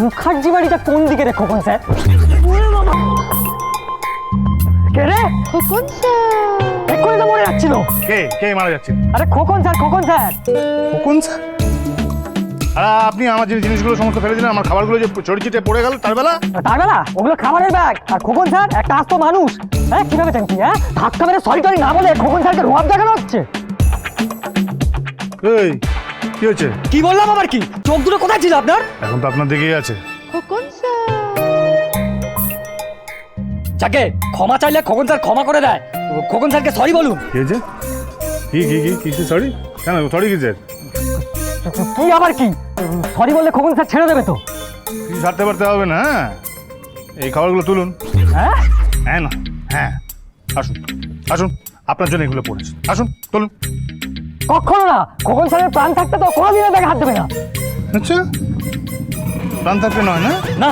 মুখার্জি বাড়িটা কোন দিকে রে খোকন স্যার? কে রে? খোকন স্যার। এক্ষুনি তো মরে যাচ্ছিল। কে? কে মারা যাচ্ছে? আরে খোকন স্যার খোকন স্যার। কোন স্যার? আর আপনি আমার যে জিনিসগুলো সমস্ত ফেলে দিলেন আমার খাবারগুলো যে চড়িচিটে পড়ে গেল তার বেলা? তার বেলা? ওগুলো খাবারের ব্যাগ। আর খোকন স্যার একটা আস্ত মানুষ। হ্যাঁ কি ভেবেছেন কি হ্যাঁ? ধাক্কা মেরে সরি টরি না বলে খোকন স্যারকে রোয়াব দেখানো হচ্ছে? এই কি হয়েছে? কি বললাম আবার কি? চোখ দুটো কোথায় ছিল আপনার? এখন তো আপনার দিকেই আছে। খোকন যাকে ক্ষমা চাইলে খোকন স্যার ক্ষমা করে দেয়। খোকন স্যারকে সরি বলুন। কি হয়েছে? কি কি কি কি কি সরি কেন সরি কিসের? কি আবার কি? সরি বললে খোকন স্যার ছেড়ে দেবে তো। কিছু ছাড়তে পারতে হবে না হ্যাঁ? এই খাবারগুলো তুলুন। হ্যাঁ? হ্যাঁ না হ্যাঁ। আসুন আসুন আপনার জন্য এগুলো পড়েছে। আসুন তুলুন। কখনো না খোকন স্যারের প্রাণ থাকতে তো কোনোদিনও ব্যাগে হাত দেবে না। আচ্ছা প্রাণ থাকতে নয় না? না।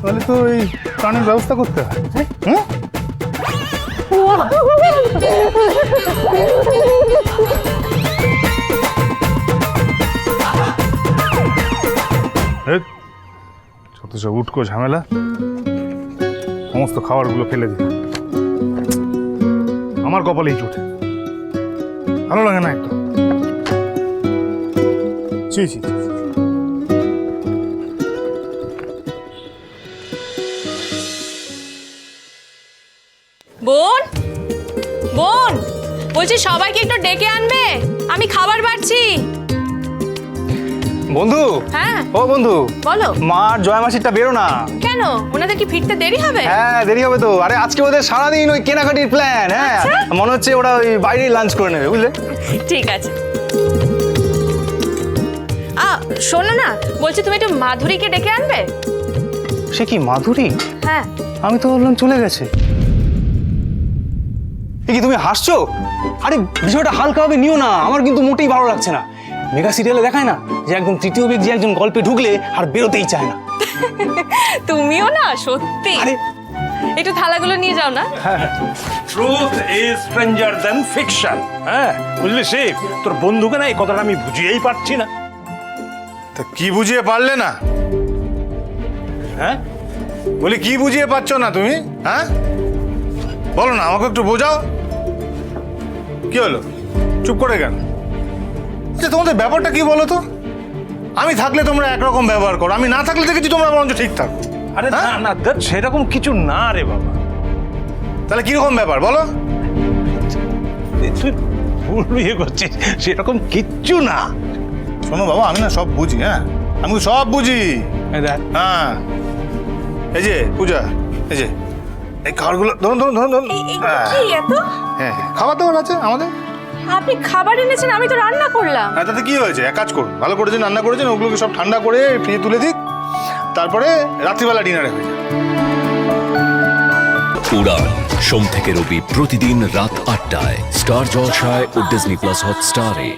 তাহলে তো এই প্রাণের ব্যবস্থা করতে হয়। হ্যাঁ যত সব উটকো ঝামেলা। সমস্ত খাবারগুলো ফেলে দিই আমার কপালেই চোটে ভালো লাগে না একদম জি জি। বোন বোন, বলছি সবাইকে একটু ডেকে আনবে? আমি খাবার বাড়ছি। বন্ধু? হ্যাঁ। ও বন্ধু বলো। মার জয় মাসিরটা বেরো না। কেন? ওনাদের কি ফিরতে দেরি হবে? হ্যাঁ দেরি হবে তো। আরে আজকে ওদের সারাদিন ওই কেনাকাটির প্ল্যান হ্যাঁ। আচ্ছা। মনে হচ্ছে ওরা ওই বাইরেই লাঞ্চ করে নেবে বুঝলে? ঠিক আছে। আ শোনো না বলছি তুমি একটু মাধুরীকে ডেকে আনবে? সে কি মাধুরী? হ্যাঁ। আমি তো বললাম চলে গেছে। কি তুমি হাসছো? আরে বিষয়টা হালকাভাবে নিও না। আমার কিন্তু মোটেই ভালো লাগছে না। মেগা সিরিয়ালে দেখায় না যে একদম তৃতীয় ব্যক্তি একজন গল্পে ঢুকলে আর বেরোতেই চায় না। তুমিও না সত্যি। আরে। একটু থালাগুলো নিয়ে যাও না। Truth is stranger than fiction হ্যাঁ বুঝলি শিব তোর বন্ধুকে না এই কথাটা আমি বুঝিয়েই পারছি না। তা কি বুঝিয়ে পারলে না? হ্যাঁ? বলি কি বুঝিয়ে পাচ্ছ না তুমি? হ্যাঁ? বলো না আমাকে একটু বোঝাও। কি হলো? চুপ করে কেন? তোমাদের ব্যাপারটা কি বলো তো? আমি থাকলে তোমরা একরকম ব্যবহার করো আমি না থাকলে দেখেছি তোমরা বরঞ্চ ঠিক থাকো। আরে না হ্যাঁ? না দেখ সেরকম কিছু না রে বাবা। তাহলে কীরকম ব্যাপার বলো? এ তুই ভুল বিয়ে করছিস সেরকম কিচ্ছু না। শোনো বাবা আমি না সব বুঝি হ্যাঁ? আমি সব বুঝি। এই দেখ। হ্যাঁ। এই যে পূজা এই যে এই খাবারগুলো ধরুন ধরুন ধরুন ধরুন। এই- এই হ্যাঁ। কি এত? হ্যাঁ হ্যাঁ। খাবার দাবার আছে আমাদের? আপনি খাবার এনেছেন আমি তো রান্না করলাম। হ্যাঁ তাতে কি হয়েছে? এক কাজ করুন। ভালো করেছেন রান্না করেছেন ওগুলোকে সব ঠান্ডা করে ফ্রিজে তুলে দিক তারপরে রাত্রিবেলা ডিনারে হয়ে যায় উড়ান সোম থেকে রবি প্রতিদিন রাত আটটায় স্টার জলসায় ও ডিজনি প্লাস হটস্টারে।